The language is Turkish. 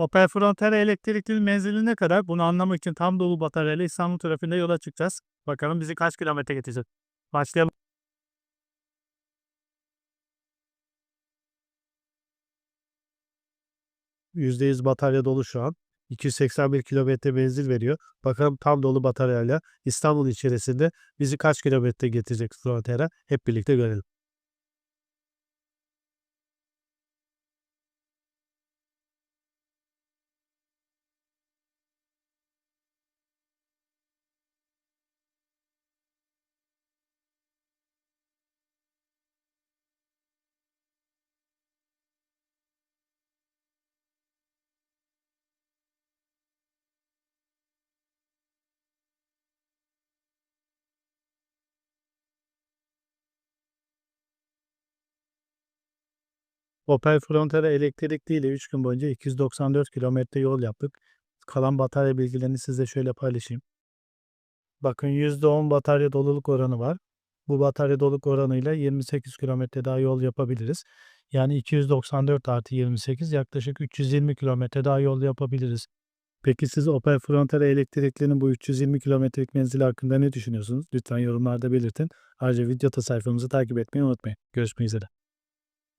Opel Frontera elektrikli menzili ne kadar? Bunu anlamak için tam dolu bataryayla İstanbul trafiğinde yola çıkacağız. Bakalım bizi kaç kilometre getirecek. Başlayalım. %100 batarya dolu şu an. 281 kilometre menzil veriyor. Bakalım tam dolu bataryayla İstanbul içerisinde bizi kaç kilometre getirecek Frontera hep birlikte görelim. Opel Frontera elektrikli ile 3 gün boyunca 294 kilometre yol yaptık. Kalan batarya bilgilerini size şöyle paylaşayım. Bakın %10 batarya doluluk oranı var. Bu batarya doluluk oranıyla 28 kilometre daha yol yapabiliriz. Yani 294 artı 28 yaklaşık 320 kilometre daha yol yapabiliriz. Peki siz Opel Frontera elektriklinin bu 320 kilometrelik menzili hakkında ne düşünüyorsunuz? Lütfen yorumlarda belirtin. Ayrıca video sayfamızı takip etmeyi unutmayın. Görüşmek üzere.